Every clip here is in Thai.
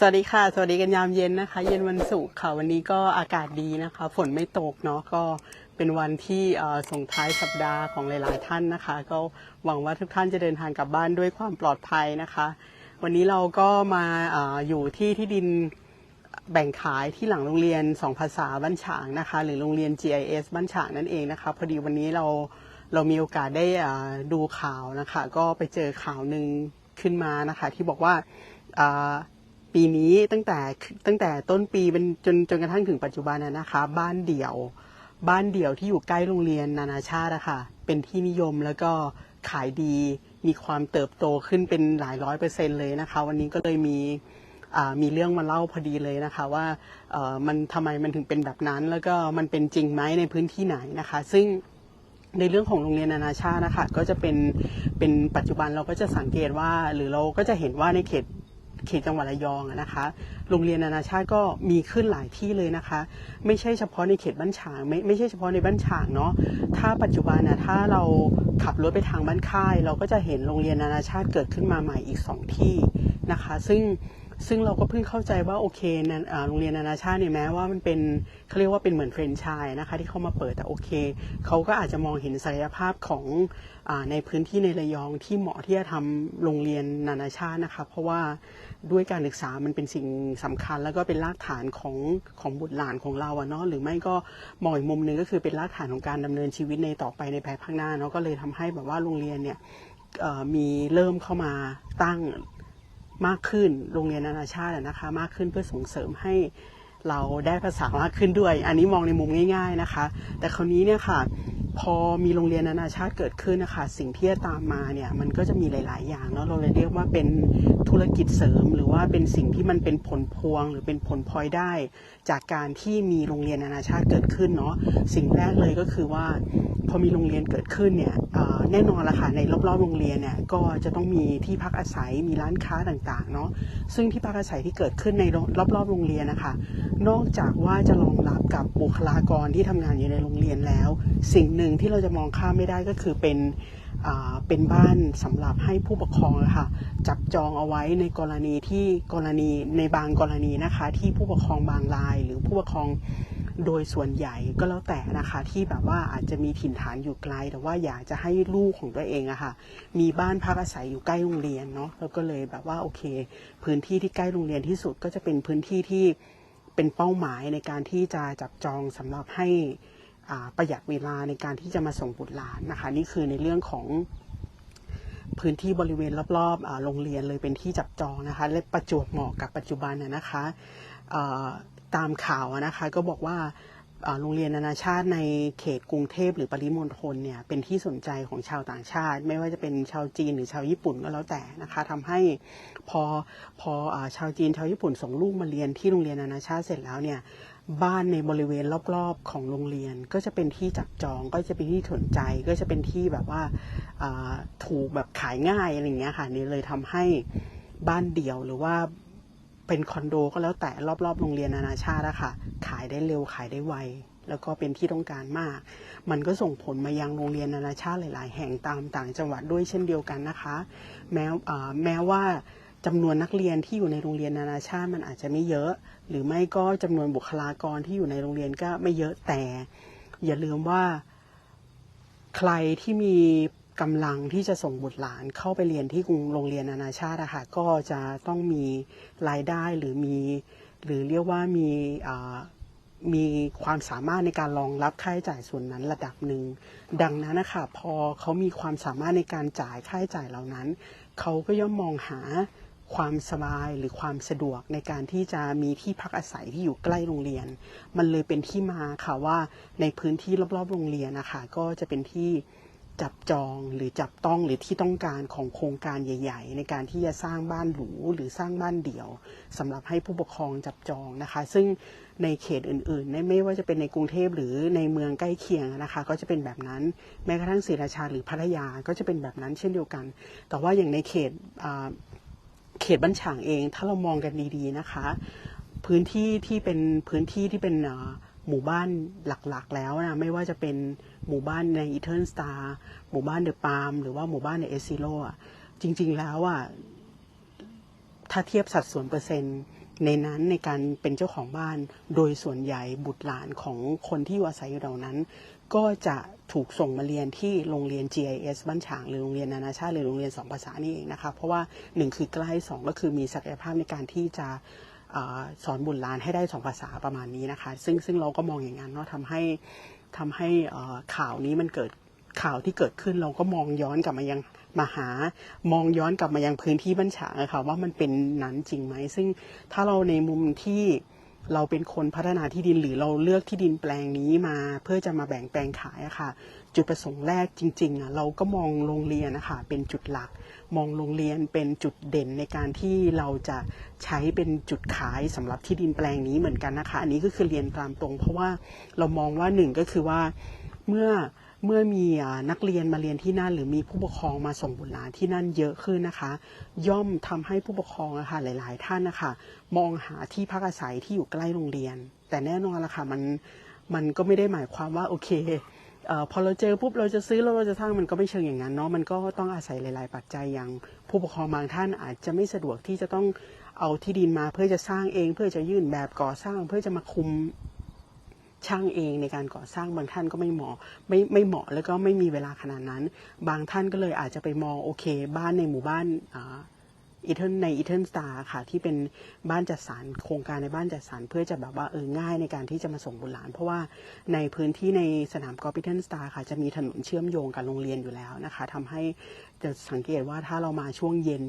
สวัสดีค่ะ สวัสดีกันยามเย็นนะคะ เย็นวันศุกร์ค่ะวันนี้ก็อากาศดีนะคะ ฝนไม่ตกเนาะก็เป็นวันที่ส่งท้ายสัปดาห์ของหลาย ๆ ท่านนะคะ ก็หวังว่าทุกท่านจะเดินทางกลับบ้านด้วยความปลอดภัยนะคะ วันนี้เราก็มาออยู่ที่ที่ดินแบ่งขายที่หลังโรงเรียนสองภาษาบ้านฉางนะคะ หรือโรงเรียน GIS บ้านฉางนั่นเองนะคะพอดีวันนี้เราเรามีโอกาสได้ดูข่าวนะคะ ก็ไปเจอข่าวหนึ่งขึ้นมานะคะ ที่บอกว่า ปีนี้ตั้งแต่ตั้งแต่ต้นปีเป็นจนจนกระทั่งถึงปัจจุบันนะคะ บ้านเดี่ยว บ้านเดี่ยวที่อยู่ใกล้โรงเรียนนานาชาติอะค่ะเป็นที่นิยมแล้วก็ขายดีมีความเติบโตขึ้นเป็นหลายร้อยเปอร์เซ็นต์เลยนะคะ วันนี้ก็เลยมีมีเรื่องมาเล่าพอดีเลยนะคะว่ามันทำไมมันถึงเป็นแบบนั้น แล้วก็มันเป็นจริงไหมในพื้นที่ไหนนะคะ ซึ่งในเรื่องของโรงเรียนนานาชาตินะคะก็จะเป็นเป็นปัจจุบันเราก็จะสังเกตว่า หรือเราก็จะเห็นว่าในเขต เขตจังหวัดระยองนะคะ โรงเรียนนานาชาติก็มีขึ้นหลายที่เลยนะคะ ไม่ใช่เฉพาะในเขตบ้านฉางไม่ไม่ใช่เฉพาะในบ้านฉางเนาะถ้าปัจจุบันนะถ้าเราขับรถไปทางบ้านค่าย เราก็จะเห็นโรงเรียนนานาชาติเกิดขึ้นมาใหม่อีกสองที่นะคะ ซึ่งซึ่งเราก็เพิ่งเข้าใจว่าโอเคนะโรงเรียนนานาชาติเนี่ยแม้ว่ามันเป็นเขาเรียกว่าเป็นเหมือนแฟรนไชส์นะคะที่เขามาเปิดแต่โอเคเขาก็อาจจะมองเห็นศักยภาพของอในพื้นที่ในระยองที่เหมาะที่จะทำโรงเรียนนานาชาตินะคะ เพราะว่า ด้วยการศึกษามันเป็นสิ่งสำคัญ แล้วก็เป็นรากฐานของของบุตรหลานของเราอะเนาะหรือไม่ก็มองอีกมุมหนึ่งก็คือเป็นรากฐานของการดำเนินชีวิตในต่อไปในภายภาคหน้าเนาะก็เลยทำให้แบบว่าโรงเรียนเนี่ยมีเริ่มเข้ามาตั้งมากขึ้นโรงเรียนนานาชาตินะคะ มากขึ้นเพื่อส่งเสริมให้ เราได้ภาษามากขึ้นด้วย อันนี้มองในมุมง่าย ๆนะคะ แต่คราวนี้เนี่ยค่ะ พอมีโรงเรียนนานาชาติเกิดขึ้นนะคะ สิ่งที่จะตามมาเนี่ยมันก็จะมีหลาย ๆ อย่างเนาะเราเลยเรียกว่าเป็นธุรกิจเสริม หรือว่าเป็นสิ่งที่มันเป็นผลพวง หรือเป็นผลพลอยได้ จากการที่มีโรงเรียนนานาชาติเกิดขึ้นเนาะสิ่งแรกเลยก็คือว่าพอมีโรงเรียนเกิดขึ้นเนี่ยแน่นอนละค่ะในรอบๆโรงเรียนเนี่ยก็จะต้องมีที่พักอาศัยมีร้านค้าต่างๆเนาะซึ่งที่พักอาศัยที่เกิดขึ้นในรอบๆโรงเรียนนะคะ นอกจากว่าจะรองรับกับบุคลากรที่ทำงานอยู่ในโรงเรียนแล้ว สิ่งหนึ่งที่เราจะมองข้ามไม่ได้ก็คือเป็นเป็นบ้านสำหรับให้ผู้ปกครองะค่ะจับจองเอาไว้ในกรณีที่กรณีในบางกรณีนะคะ ที่ผู้ปกครองบางราย หรือผู้ปกครองโดยส่วนใหญ่ก็แล้วแต่นะคะที่แบบว่าอาจจะมีถิ่นฐานอยู่ไกล แต่ว่าอยากจะให้ลูกของตัวเองอะค่ะมีบ้านพักอาศัยอยู่ใกล้โรงเรียนเนาะแล้วก็เลยแบบว่าโอเค พื้นที่ที่ใกล้โรงเรียนที่สุดก็จะเป็นพื้นที่ที่ เป็นเป้าหมายในการที่จะจับจองสำหรับให้ประหยัดเวลาในการที่จะมาส่งบุตรหลานนะคะ นี่คือในเรื่องของพื้นที่บริเวณรอบๆโรงเรียนเลยเป็นที่จับจองนะคะ และประจวบเหมาะกับปัจจุบันนะคะตามข่าวนะคะก็บอกว่า โรงเรียนนานาชาติในเขตกรุงเทพหรือปริมณฑลเนี่ยเป็นที่สนใจของชาวต่างชาติ ไม่ว่าจะเป็นชาวจีนหรือชาวญี่ปุ่นก็แล้วแต่นะคะทำให้พอพออาชาวจีนชาวญี่ปุ่นส่งลูกมาเรียนที่โรงเรียนนานาชาติเสร็จแล้วเนี่ยบ้านในบริเวณรอบๆของโรงเรียน ก็จะเป็นที่จับจองก็จะเป็นที่สนใจก็จะเป็นที่แบบว่าาถูกแบบขายง่ายอะไรเงี้ยค่ะนี่เลยทำให้บ้านเดี่ยวหรือว่า เป็นคอนโดก็แล้วแต่รอบๆ โรงเรียนนานาชาติอะค่ะ ขายได้เร็วขายได้ไว แล้วก็เป็นที่ต้องการมาก มันก็ส่งผลมายังโรงเรียนนานาชาติหลาย ๆ แห่งตามต่างจังหวัดด้วยเช่นเดียวกันนะคะ แม้แม้ว่าจำนวนนักเรียนที่อยู่ในโรงเรียนนานาชาติมันอาจจะไม่เยอะ หรือไม่ก็จำนวนบุคลากรที่อยู่ในโรงเรียนก็ไม่เยอะแต่ อย่าลืมว่าใครที่มี กำลังที่จะส่งบุตรหลานเข้าไปเรียนที่กรุงโรงเรียนนานาชาติอะค่ะก็จะต้องมีรายได้หรือมี หรือเรียกว่ามีมีความสามารถในการรองรับค่าใช้จ่ายส่วนนั้นระดับหนึ่ง ดังนั้นนะคะพอเขามีความสามารถในการจ่ายค่าใช้จ่ายเหล่านั้น เขาก็ย่อมมองหาความสบายหรือความสะดวกในการที่จะมีที่พักอาศัยที่อยู่ใกล้โรงเรียน มันเลยเป็นที่มาค่ะว่าในพื้นที่รอบๆ โรงเรียนนะคะก็จะเป็นที่ จับจองหรือจับต้องหรือที่ต้องการของโครงการใหญ่ ๆ ในการที่จะสร้างบ้านหรูหรือสร้างบ้านเดี่ยวสำหรับให้ผู้ปกครองจับจองนะคะ ซึ่งในเขตอื่นๆ ไม่ว่าจะเป็นในกรุงเทพหรือในเมืองใกล้เคียงนะคะ ก็จะเป็นแบบนั้นแม้กระทั่งศรีราชาหรือพัทยาก็จะเป็นแบบนั้นเช่นเดียวกัน แต่ว่าอย่างในเขตเขตบ้านฉางเอง ถ้าเรามองกันดีๆนะคะ พื้นที่ที่เป็นพื้นที่ที่เป็นเอ่อ หมู่บ้านหลักๆ แล้วนะไม่ว่าจะเป็นหมู่บ้านในอีเทิร์นสตาร์หมู่บ้านเดอะปาล์มหรือว่าหมู่บ้านในเอซิโลอะจริง ๆ แล้วอะถ้าเทียบสัดส่วนเปอร์เซ็นต์ในนั้นในการเป็นเจ้าของบ้าน โดยส่วนใหญ่บุตรหลานของคนที่อยู่อาศัยอยู่เหล่านั้น ก็จะถูกส่งมาเรียนที่โรงเรียน GIS บ้านฉางหรือโรงเรียนนานาชาติหรือโรงเรียนสองภาษานี่เองนะคะเพราะว่าหนึ่งคือใกล้สองก็คือมีศักยภาพในการที่จะ สอนบุตรหลานให้ได้สองภาษาประมาณนี้นะคะ ซึ่งซึ่งเราก็มองอย่างนั้นเนาะทำให้ทำให้ข่าวนี้มันเกิดข่าวที่เกิดขึ้นเราก็มองย้อนกลับมายังมาหามองย้อนกลับมายังพื้นที่บ้านฉางอะค่ะว่ามันเป็นนั้นจริงไหม ซึ่งถ้าเราในมุมที่ เราเป็นคนพัฒนาที่ดินหรือเราเลือกที่ดินแปลงนี้มา เพื่อจะมาแบ่งแปลงขายอะค่ะ จุดประสงค์แรกจริงๆอะเราก็มองโรงเรียนนะคะเป็นจุดหลัก มองโรงเรียนเป็นจุดเด่นในการที่เราจะใช้เป็นจุดขายสำหรับที่ดินแปลงนี้เหมือนกันนะคะ อันนี้ก็คือเรียนตามตรง เพราะว่าเรามองว่าหนึ่งก็คือว่าเมื่อ เมื่อมีนักเรียนมาเรียนที่นั่น หรือมีผู้ปกครองมาส่งบุตรหลานที่นั่นเยอะขึ้นนะคะ ย่อมทำให้ผู้ปกครองอะค่ะหลาย ๆ ท่านนะคะมองหาที่พักอาศัยที่อยู่ใกล้โรงเรียน แต่แน่นอนละค่ะมันมันก็ไม่ได้หมายความว่าโอเคออพอเราเจอปุ๊บเราจะซื้อแล้วเราจะสร้างมันก็ไม่เชิงอย่างนั้นเนาะมันก็ต้องอาศัยหลาย ๆ ปัจจัยอย่าง ผู้ปกครองบางท่านอาจจะไม่สะดวกที่จะต้องเอาที่ดินมาเพื่อจะสร้างเอง เพื่อจะยื่นแบบก่อสร้างเพื่อจะมาคุม ช่างเองในการก่อสร้างบางท่านก็ไม่เหมาะไม่ไม่เหมาะแล้วก็ไม่มีเวลาขนาดนั้น บางท่านก็เลยอาจจะไปมองโอเค บ้านในหมู่บ้านอีเทิลในอีเทิลสตาร์ค่ะ ที่เป็นบ้านจัดสรรโครงการในบ้านจัดสรรเพื่อจะแบบว่าเออง่ายในการที่จะมาส่งบุตรหลาน เพราะว่าในพื้นที่ในสนามกอล์ฟอีเทิลสตาร์ค่ะ จะมีถนนเชื่อมโยงกับโรงเรียนอยู่แล้วนะคะทำให้จะสังเกตว่าถ้าเรามาช่วงเย็น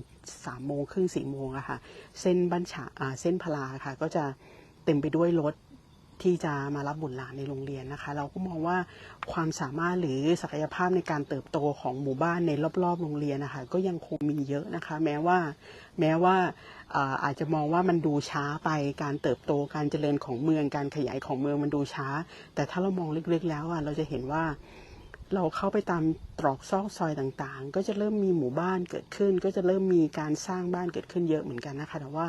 สามโมงครึ่งสี่โมงอะค่ะ เส้นบ้านฉาเส้นพลาค่ะ ก็จะเต็มไปด้วยรถ ที่จะมารับบุตรหลานในโรงเรียนนะคะ เราก็มองว่าความสามารถหรือศักยภาพในการเติบโตของหมู่บ้านในรอบๆ โรงเรียนนะคะก็ยังคงมีเยอะนะคะ แม้ว่าแม้ว่าอาจจะมองว่ามันดูช้าไปการเติบโตการเจริญของเมืองการขยายของเมืองมันดูช้า แต่ถ้าเรามองลึกๆแล้วอะเราจะเห็นว่า เราเข้าไปตามตรอกซอกซอยต่างๆ ก็จะเริ่มมีหมู่บ้านเกิดขึ้น ก็จะเริ่มมีการสร้างบ้านเกิดขึ้นเยอะเหมือนกันนะคะ แต่ว่า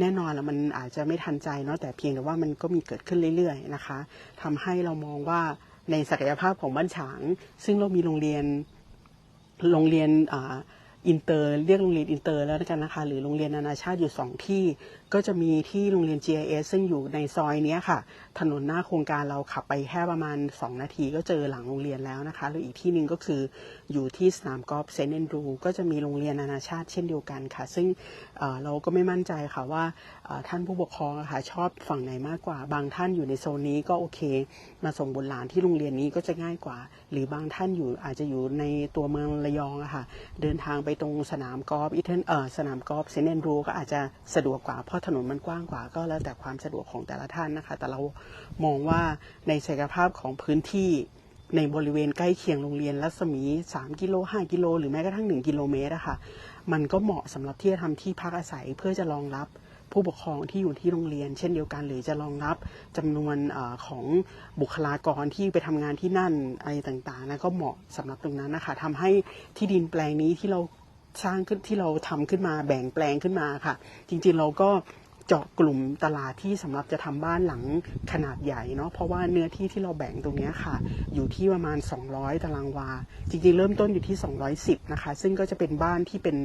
แน่นอนล้วมันอาจจะไม่ทันใจเนาะแต่เพียงแต่ว่ามันก็มีเกิดขึ้นเรื่อยๆนะคะทำให้เรามองว่าในศักยภาพของบ้านฉาง ซึ่งเรามีโรงเรียนโรงเรียนอ่าอินเตอร์เรียกโรงเรียนอินเตอร์แล้วกันนะคะ หรือโรงเรียนนานาชาติอยู่สองที่ ก็จะมีที่โรงเรียน GIS ซึ่งอยู่ในซอยนี้ค่ะ ถนนหน้าโครงการเราขับไปแค่ประมาณ 2 นาทีก็เจอหลังโรงเรียนแล้วนะคะแล้วอีกที่หนึ่งก็คืออยู่ที่สนามกอล์ฟเซนต์แอนดรูก็จะมีโรงเรียนนานาชาติเช่นเดียวกันค่ะ ซึ่งเเราก็ไม่มั่นใจค่ะว่าท่านผู้ปกครองค่ะชอบฝั่งไหนมากกว่า บางท่านอยู่ในโซนนี้ก็โอเค มาส่งบุตรหลานที่โรงเรียนนี้ก็จะง่ายกว่า หรือบางท่านอยู่อาจจะอยู่ในตัวเมืองระยองอะค่ะ เดินทางไปตรงสนามกอล์ฟอีเทนเออสนามกอล์ฟเซนต์แอนดรูก็อาจจะสะดวกกว่าเพราะถนนมันกว้างกว่าก็แล้วแต่ความสะดวกของแต่ละท่านนะคะ แต่เรามองว่าในศักยภาพของพื้นที่ในบริเวณใกล้เคียงโรงเรียนรัศมี 3 กิโล 5 กิโล หรือแม้กระทั่ง 1 กิโลเมตรอะค่ะ มันก็เหมาะสำหรับที่จะทำที่พักอาศัยเพื่อจะรองรับผู้ปกครองที่อยู่ที่โรงเรียน เช่นเดียวกัน หรือจะรองรับจำนวนอของบุคลากรที่ไปทำงานที่นั่นอะไรต่างๆนะก็เหมาะสำหรับตรงนั้นนะคะทำให้ที่ดินแปลงนี้ที่เรา สร้างขึ้นที่เราทำขึ้นมาแบ่งแปลงขึ้นมาค่ะ จริงๆเราก็เจาะกลุ่มตลาดที่สำหรับจะทำบ้านหลังขนาดใหญ่เนาะเพราะว่าเนื้อที่ที่เราแบ่งตรงนี้ค่ะ อยู่ที่ประมาณ 200 ตารางวา จริงๆ เริ่มต้นอยู่ที่ 210 นะคะ ซึ่งก็จะเป็นบ้านที่เป็น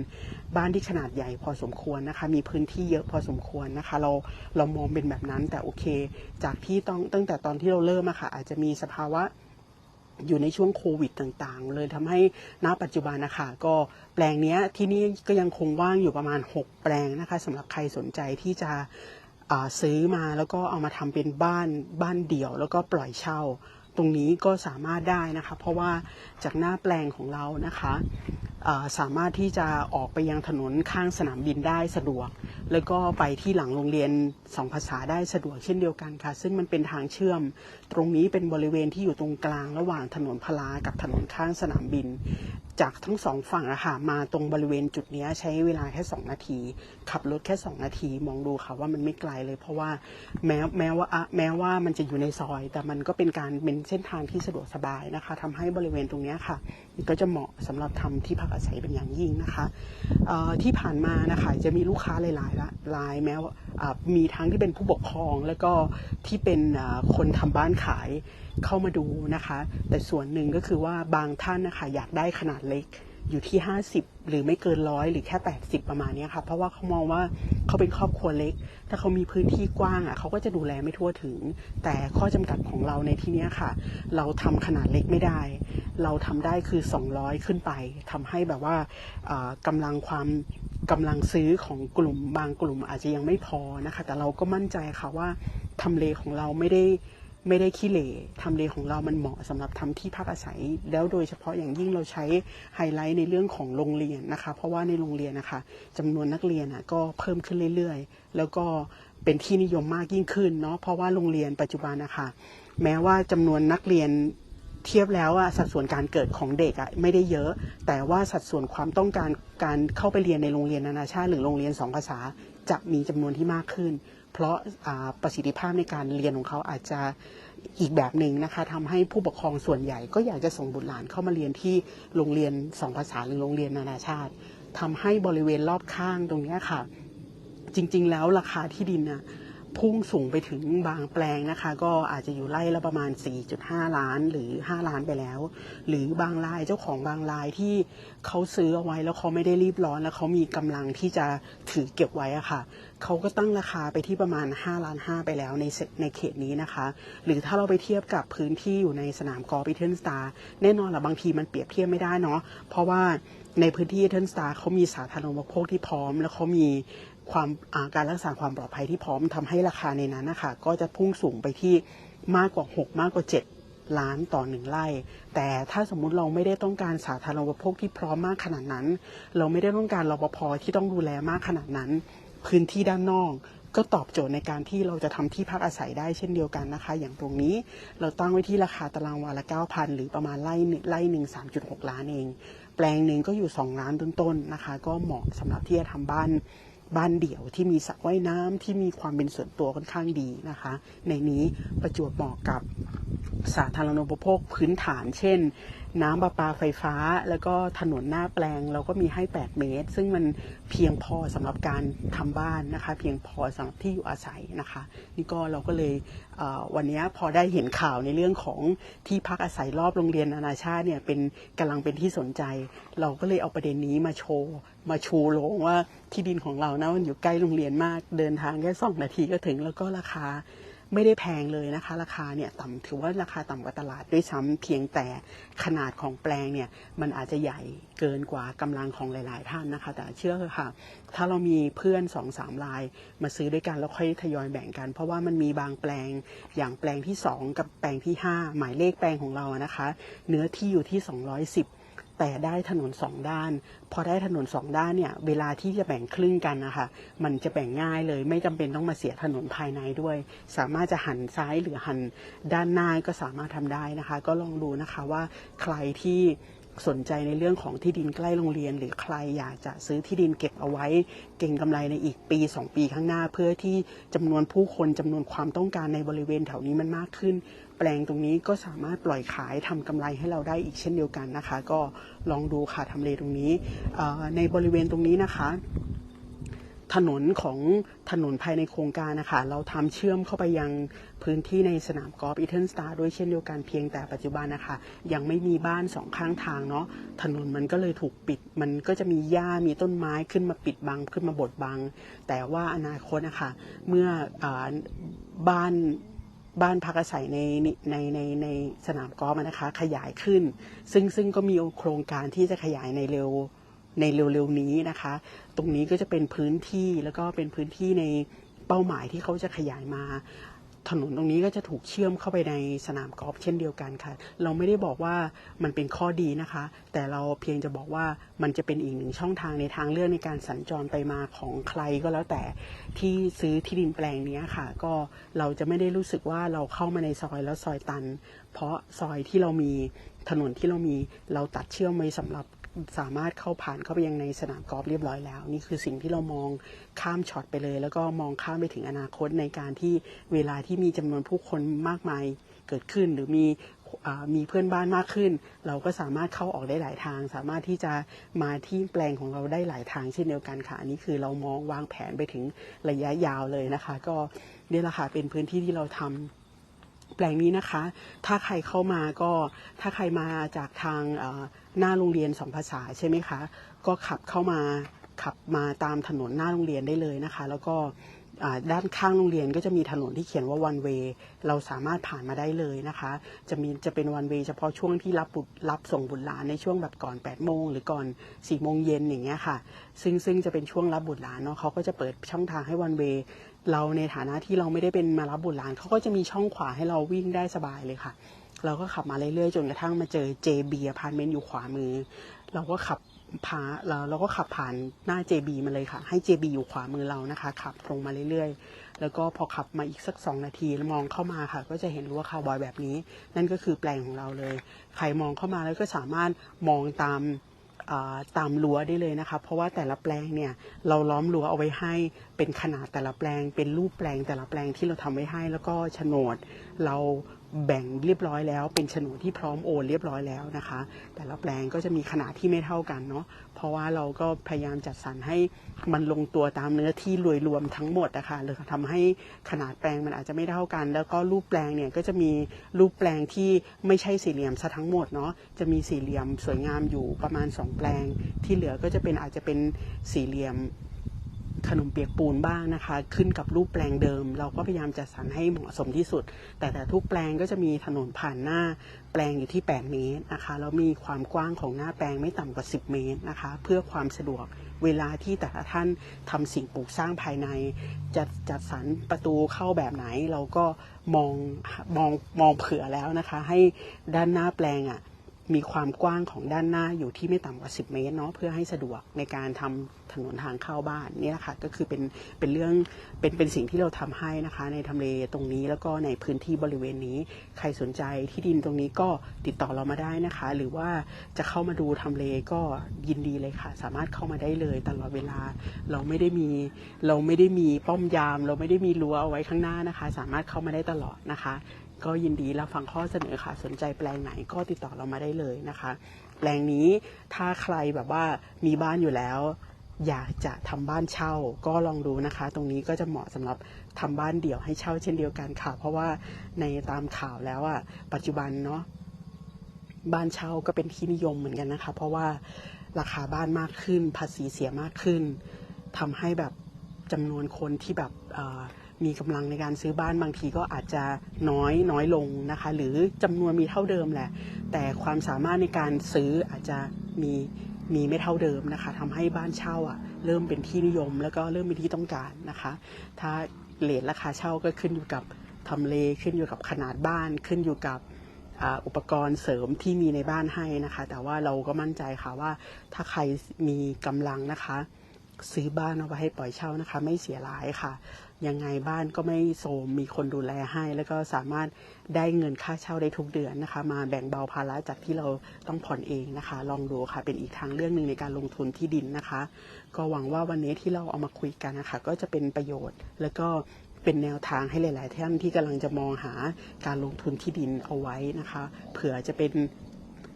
บ้านที่ขนาดใหญ่พอสมควรนะคะ มีพื้นที่เยอะพอสมควรนะคะ เราเรามองเป็นแบบนั้นแต่โอเค จากที่ต้องตั้งแต่ตอนที่เราเริ่มอะค่ะอาจจะมีสภาวะ อยู่ในช่วงโควิดต่างๆ เลยทำให้ณปัจจุบันนะคะก็แปลงนี้ที่นี่ก็ยังคงว่างอยู่ประมาณ 6 แปลงนะคะสำหรับใครสนใจที่จะซื้อมาแล้วก็เอามาทำเป็นบ้านบ้านเดี่ยว แล้วก็ปล่อยเช่า ตรงนี้ก็สามารถได้นะคะ เพราะว่าจากหน้าแปลงของเรานะคะสามารถที่จะออกไปยังถนนข้างสนามบินได้สะดวก แล้วก็ไปที่หลังโรงเรียนสองภาษาได้สะดวกเช่นเดียวกันค่ะ ซึ่งมันเป็นทางเชื่อม ตรงนี้เป็นบริเวณที่อยู่ตรงกลางระหว่างถนนพลากับถนนข้างสนามบิน จากทั้งสองฝั่งอะค่ะมาตรงบริเวณจุดนี้ใช้เวลาแค่ 2 นาที ขับรถแค่ 2 นาที มองดูค่ะว่ามันไม่ไกลเลย เพราะว่าแม้แม้ว่าแม้ว่ามันจะอยู่ในซอย แต่มันก็เป็นการเป็นเส้นทางที่สะดวกสบายนะคะทำให้บริเวณตรงนี้ค่ะก็จะเหมาะสำหรับทำที่พักอาศัยเป็นอย่างยิ่งนะคะที่ผ่านมานะคะจะมีลูกค้าหลายๆละรายแม้ว่ามีทั้งที่เป็นผู้ปกครอง แล้วก็ที่เป็นคนทำบ้านขายเข้ามาดูนะคะ แต่ส่วนหนึ่งก็คือว่าบางท่านนะคะอยากได้ขนาดเล็ก อยู่ที่ 50 หรือไม่เกินร้อยหรือแค่ 80 ประมาณนี้ค่ะ เพราะว่าเขามองว่าเขาเป็นครอบครัวเล็ก ถ้าเขามีพื้นที่กว้างอะเขาก็จะดูแลไม่ทั่วถึง แต่ข้อจำกัดของเราในที่นี้ค่ะ เราทำขนาดเล็กไม่ได้ เราทำได้คือ 200 ขึ้นไปทำให้แบบว่าอ่ากำลังความกำลังซื้อของกลุ่มบางกลุ่มอาจจะยังไม่พอนะคะ แต่เราก็มั่นใจค่ะว่าทำเลของเราไม่ได้ ไม่ได้ขี้เหร่ทำเลของเรามันเหมาะสำหรับทำที่พักอาศัย แล้วโดยเฉพาะอย่างยิ่งเราใช้ไฮไลท์ในเรื่องของโรงเรียนนะคะ เพราะว่าในโรงเรียนนะคะจำนวนนักเรียนก็เพิ่มขึ้นเรื่อยๆ แล้วก็เป็นที่นิยมมากยิ่งขึ้นเนาะเพราะว่าโรงเรียนปัจจุบันนะคะแม้ว่าจำนวนนักเรียนเทียบแล้วอะสัดส่วนการเกิดของเด็กอะไม่ได้เยอะ แต่ว่าสัดส่วนความต้องการการเข้าไปเรียนในโรงเรียนนานาชาติหรือโรงเรียนสองภาษา จะมีจำนวนที่มากขึ้น เพราะประสิทธิภาพในการเรียนของเขาอาจจะอีกแบบหนึ่งนะคะทำให้ผู้ปกครองส่วนใหญ่ ก็อยากจะส่งบุตรหลานเข้ามาเรียนที่โรงเรียนสองภาษาหรือโรงเรียนนานาชาติทำให้บริเวณรอบข้างตรงนี้ค่ะ จริง ๆ แล้วราคาที่ดินน่ะ พุ่งสูงไปถึงบางแปลงนะคะ ก็อาจจะอยู่ไร่ละประมาณ 4.5 ล้านหรือ 5 ล้านไปแล้ว หรือบางรายเจ้าของบางรายที่เขาซื้อเอาไว้แล้วเขาไม่ได้รีบร้อนแล้วเขามีกำลังที่จะถือเก็บไว้อะค่ะเขาก็ตั้งราคาไปที่ประมาณ 5 ล้าน 5 ไปแล้วในเซในเขตนี้นะคะ หรือถ้าเราไปเทียบกับพื้นที่อยู่ในสนามกอล์ฟอีเทนสตาร์แน่นอนละบางทีมันเปรียบเทียบไม่ได้เนาะเพราะว่าในพื้นที่อีเทนสตาร์เขามีสาธารณูปโภคที่พร้อม แล้วเขามี ความาการรักษาความปลอดภัยที่พร้อมทำให้ราคาในนั้นนะคะก็จะพุ่งสูงไปที่มากกว่า 6 มากกว่า 7 ล้านต่อหนึ่งไร่ แต่ถ้าสมมุติเราไม่ได้ต้องการสาธารณูปโภคที่พร้อมมากขนาดนั้น เราไม่ได้ต้องการรปภที่ต้องดูแลมากขนาดนั้น พื้นที่ด้านนอกก็ตอบโจทย์ในการที่เราจะทำที่พักอาศัยได้เช่นเดียวกันนะคะ อย่างตรงนี้เราตั้งไว้ที่ราคาตารางวาละ 9,000 หรือประมาณไร่หนึ่งไร่หนึ่ง3.6 ล้านเอง แปลงหนึ่งก็อยู่ 2 ล้านต้นๆนะคะ ก็เหมาะสำหรับที่จะทำบ้าน บ้านเดี่ยวที่มีสระว่ายน้ำที่มีความเป็นส่วนตัวค่อนข้างดีนะคะ ในนี้ประจวบเหมาะกับ สาธารณูปโภคพื้นฐาน เช่น น้ำประปาไฟฟ้า แล้วก็ถนนหน้าแปลงเราก็มีให้ 8 เมตร ซึ่งมันเพียงพอสำหรับการทำบ้านนะคะ เพียงพอสำหรับที่อยู่อาศัยนะคะ นี่ก็เราก็เลยวันนี้พอได้เห็นข่าวในเรื่องของที่พักอาศัยรอบโรงเรียนนานาชาติเนี่ยเป็นกำลังเป็นที่สนใจ เราก็เลยเอาประเด็นนี้มาโชว์มาชูโรงว่าที่ดินของเรานะมันอยู่ใกล้โรงเรียนมากเดินทางแค่สองนาทีก็ถึงแล้วก็ราคา ไม่ได้แพงเลยนะคะ ราคาเนี่ยต่ำถือว่าราคาต่ำกว่าตลาดด้วยซ้ำเพียงแต่ขนาดของแปลงเนี่ยมันอาจจะใหญ่เกินกว่ากำลังของหลาย ๆ ท่านนะคะ แต่เชื่อค่ะ ถ้าเรามีเพื่อนสองสามรายมาซื้อด้วยกันแล้วค่อยทยอยแบ่งกัน เพราะว่ามันมีบางแปลงอย่างแปลงที่ 2 กับแปลงที่ 5 หมายเลขแปลงของเรานะคะ เนื้อที่อยู่ที่ 210 แต่ได้ถนนสองด้าน พอได้ถนนสองด้านเนี่ย เวลาที่จะแบ่งครึ่งกันนะคะมันจะแบ่งง่ายเลย ไม่จำเป็นต้องมาเสียถนนภายในด้วย สามารถจะหันซ้ายหรือหันด้านหน้าก็สามารถทำได้นะคะ ก็ลองดูนะคะว่าใครที่ สนใจในเรื่องของที่ดินใกล้โรงเรียน หรือใครอยากจะซื้อที่ดินเก็บเอาไว้เก่งกำไรในอีกปี 2 ปีข้างหน้า เพื่อที่จำนวนผู้คนจำนวนความต้องการในบริเวณแถวนี้มันมากขึ้น แปลงตรงนี้ก็สามารถปล่อยขายทำกำไรให้เราได้อีกเช่นเดียวกันนะคะ ก็ลองดูค่ะทำเลตรงนี้ในบริเวณตรงนี้นะคะ ถนนของถนนภายในโครงการนะคะเราทำเชื่อมเข้าไปยังพื้นที่ในสนามกอล์ฟอีเทนสตาร์ด้วยเช่นเดียวกันเพียงแต่ปัจจุบันนะคะยังไม่มีบ้านสองข้างทางเนาะถนนมันก็เลยถูกปิด มันก็จะมีหญ้ามีต้นไม้ขึ้นมาปิดบังขึ้นมาบดบัง แต่ว่าอนาคตนะคะเมื่ออบ้านบ้านพักอาศัยในในในในสนามกอล์ฟนะคะขยายขึ้น ซึ่งซึ่งก็มีโครงการที่จะขยายในเร็ว ในเร็วๆนี้นะคะ ตรงนี้ก็จะเป็นพื้นที่แล้วก็เป็นพื้นที่ในเป้าหมายที่เขาจะขยายมา ถนนตรงนี้ก็จะถูกเชื่อมเข้าไปในสนามกอล์ฟเช่นเดียวกันค่ะ เราไม่ได้บอกว่ามันเป็นข้อดีนะคะ แต่เราเพียงจะบอกว่ามันจะเป็นอีกหนึ่งช่องทางในทางเลือกในการสัญจรไปมาของใครก็แล้วแต่ที่ซื้อที่ดินแปลงนี้ค่ะ ก็เราจะไม่ได้รู้สึกว่าเราเข้ามาในซอยแล้วซอยตัน เพราะซอยที่เรามีถนนที่เรามีเราตัดเชื่อมไว้สำหรับ สามารถเข้าผ่านเข้าไปยังในสนามกอล์ฟเรียบร้อยแล้ว นี่คือสิ่งที่เรามองข้ามช็อตไปเลย แล้วก็มองข้ามไปถึงอนาคตในการที่เวลาที่มีจำนวนผู้คนมากมายเกิดขึ้น หรือมีมีเพื่อนบ้านมากขึ้น เราก็สามารถเข้าออกได้หลายทาง สามารถที่จะมาที่แปลงของเราได้หลายทางเช่นเดียวกันค่ะอันนี้คือเรามองวางแผนไปถึงระยะยาวเลยนะคะ ก็นี่แหละค่ะเป็นพื้นที่ที่เราทำ แปลงนี้นะคะ ถ้าใครเข้ามาก็ถ้าใครมาจากทางหน้าโรงเรียนสองภาษาใช่ไหมคะ ก็ขับเข้ามาขับมาตามถนนหน้าโรงเรียนได้เลยนะคะ แล้วก็ ด้านข้างโรงเรียนก็จะมีถนนที่เขียนว่า one way เราสามารถผ่านมาได้เลยนะคะ จะมีจะเป็น one way เฉพาะช่วงที่รับบุตรรับส่งบุตรหลานในช่วงแบบก่อน8โมงหรือก่อน4โมงเย็นอย่างเงี้ยค่ะ ซึ่งซึ่งจะเป็นช่วงรับบุตรหลานเนาะเขาก็จะเปิดช่องทางให้ one way เราในฐานะที่เราไม่ได้เป็นมารับบุตรหลานเขาก็จะมีช่องขวาให้เราวิ่งได้สบายเลยค่ะ เราก็ขับมาเรื่อยๆจนกระทั่งมาเจอ JB Apartment อยู่ขวามือ เราก็ขับ พาเราเราก็ขับผ่านหน้า JB มาเลยค่ะ ให้ JB อยู่ขวามือเรานะคะ ขับตรงมาเรื่อยๆ แล้วก็พอขับมาอีกสักสองนาทีแล้วมองเข้ามาค่ะ ก็จะเห็นรั้วคาวบอยแบบนี้ นั่นก็คือแปลงของเราเลย ใครมองเข้ามาแล้วก็สามารถมองตามตามรั้วได้เลยนะคะ เพราะว่าแต่ละแปลงเนี่ยเราล้อมรั้วเอาไว้ให้เป็นขนาดแต่ละแปลง เป็นรูปแปลงแต่ละแปลงที่เราทำไว้ให้ แล้วก็โฉนดเรา แบ่งเรียบร้อยแล้ว เป็นโฉนดที่พร้อมโอนเรียบร้อยแล้วนะคะ แต่ละแปลงก็จะมีขนาดที่ไม่เท่ากันเนาะเพราะว่าเราก็พยายามจัดสรรให้มันลงตัวตามเนื้อที่รวยรวมทั้งหมดนะคะเลยทำให้ขนาดแปลงมันอาจจะไม่เท่ากัน แล้วก็รูปแปลงเนี่ยก็จะมีรูปแปลงที่ไม่ใช่สี่เหลี่ยมซะทั้งหมดเนาะจะมีสี่เหลี่ยมสวยงามอยู่ประมาณสองแปลง ที่เหลือก็จะเป็นอาจจะเป็นสี่เหลี่ยม ขนมเปียกปูนบ้างนะคะ ขึ้นกับรูปแปลงเดิม เราก็พยายามจัดสรรให้เหมาะสมที่สุด แต่แต่ทุกแปลงก็จะมีถนนผ่านหน้าแปลงอยู่ที่ 8 เมตรนะคะแล้วมีความกว้างของหน้าแปลงไม่ต่ำกว่า 10 เมตรนะคะ เพื่อความสะดวกเวลาที่แต่ละท่านทำสิ่งปลูกสร้างภายในจะจัดสรรประตูเข้าแบบไหน เราก็มองมองมองเผื่อแล้วนะคะ ให้ด้านหน้าแปลงอะ มีความกว้างของด้านหน้าอยู่ที่ไม่ต่ำกว่า 10 เมตรเนาะเพื่อให้สะดวกในการทำถนนทางเข้าบ้านนี่แหละค่ะก็คือเป็นเป็นเรื่องเป็นเป็นสิ่งที่เราทำให้นะคะ ในทำเลตรงนี้แล้วก็ในพื้นที่บริเวณนี้ ใครสนใจที่ดินตรงนี้ก็ติดต่อเรามาได้นะคะ หรือว่าจะเข้ามาดูทำเลก็ยินดีเลยค่ะ สามารถเข้ามาได้เลยตลอดเวลาเราไม่ได้มีเราไม่ได้มีป้อมยาม เราไม่ได้มีรั้วเอาไว้ข้างหน้านะคะ สามารถเข้ามาได้ตลอดนะคะ ก็ยินดีรับฟังข้อเสนอค่ะ สนใจแปลงไหนก็ติดต่อเรามาได้เลยนะคะ แปลงนี้ถ้าใครแบบว่ามีบ้านอยู่แล้ว อยากจะทำบ้านเช่าก็ลองดูนะคะ ตรงนี้ก็จะเหมาะสำหรับทำบ้านเดี่ยวให้เช่าเช่นเดียวกันค่ะ เพราะว่าในตามข่าวแล้วอะปัจจุบันเนาะบ้านเช่าก็เป็นที่นิยมเหมือนกันนะคะ เพราะว่าราคาบ้านมากขึ้น ภาษีเสียมากขึ้นทำให้แบบจำนวนคนที่แบบ มีกำลังในการซื้อบ้านบางทีก็อาจจะน้อยน้อยลงนะคะ หรือจำนวนมีเท่าเดิมแหละ แต่ความสามารถในการซื้ออาจจะมีมีไม่เท่าเดิมนะคะทำให้บ้านเช่าอะเริ่มเป็นที่นิยม แล้วก็เริ่มเป็นที่ต้องการนะคะ ถ้าเลทราคาเช่าก็ขึ้นอยู่กับทำเลขึ้นอยู่กับขนาดบ้านขึ้นอยู่กับอ,อุปกรณ์เสริมที่มีในบ้านให้นะคะ แต่ว่าเราก็มั่นใจค่ะว่าถ้าใครมีกำลังนะคะ ซื้อบ้านเอาไปให้ปล่อยเช่านะคะ ไม่เสียหายค่ะ ยังไงบ้านก็ไม่โทรมมีคนดูแลให้ แล้วก็สามารถได้เงินค่าเช่าได้ทุกเดือนนะคะ มาแบ่งเบาภาระจากที่เราต้องผ่อนเองนะคะ ลองดูค่ะเป็นอีกทางเรื่องหนึ่งในการลงทุนที่ดินนะคะ ก็หวังว่าวันนี้ที่เราเอามาคุยกันนะคะ ก็จะเป็นประโยชน์ แล้วก็เป็นแนวทางให้หลาย ๆ ท่านที่กำลังจะมองหาการลงทุนที่ดินเอาไว้นะคะ เผื่อจะเป็น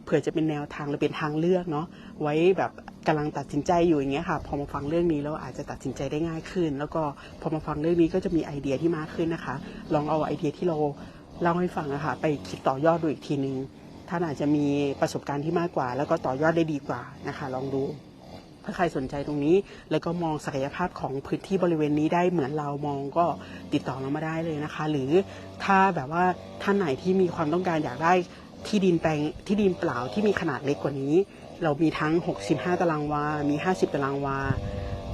เผื่อจะเป็นแนวทางหรือเป็นทางเลือกเนาะไว้แบบกำลังตัดสินใจอยู่อย่างเงี้ยค่ะ พอมาฟังเรื่องนี้แล้วอาจจะตัดสินใจได้ง่ายขึ้น แล้วก็พอมาฟังเรื่องนี้ก็จะมีไอเดียที่มากขึ้นนะคะ ลองเอาไอเดียที่เราเล่าให้ฟังอะคะไปคิดต่อยอดดูอีกทีนึงท่านอาจจะมีประสบการณ์ที่มากกว่า แล้วก็ต่อยอดได้ดีกว่านะคะ ลองดูถ้าใครสนใจตรงนี้ แล้วก็มองศักยภาพของพื้นที่บริเวณนี้ได้เหมือนเรามองก็ติดต่อเรามาได้เลยนะคะ หรือถ้าแบบว่าท่านไหนที่มีความต้องการอยากได้ ที่ดินแปลงที่ดินเปล่าที่มีขนาดเล็กกว่านี้ เรามีทั้ง 65 ตารางวา มี 50 ตารางวา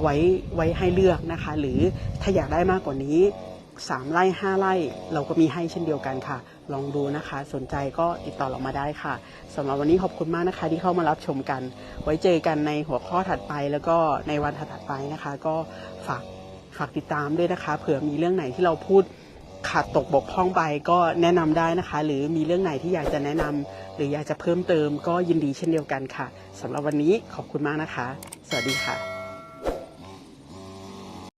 ไว้ไว้ให้เลือกนะคะ หรือถ้าอยากได้มากกว่านี้ 3 ไร่ 5 ไร่ เราก็มีให้เช่นเดียวกันค่ะ ลองดูนะคะ สนใจก็ติดต่อเรามาได้ค่ะสำหรับวันนี้ขอบคุณมากนะคะ ที่เข้ามารับชมกัน ไว้เจอกันในหัวข้อถัดไปแล้วก็ในวันถัดไปนะคะ ก็ฝากฝากติดตามด้วยนะคะ เผื่อมีเรื่องไหนที่เราพูด ขาดตกบกพร่องไปก็แนะนำได้นะคะ หรือมีเรื่องไหนที่อยากจะแนะนำหรืออยากจะเพิ่มเติมก็ยินดีเช่นเดียวกันค่ะสำหรับวันนี้ขอบคุณมากนะคะ สวัสดีค่ะ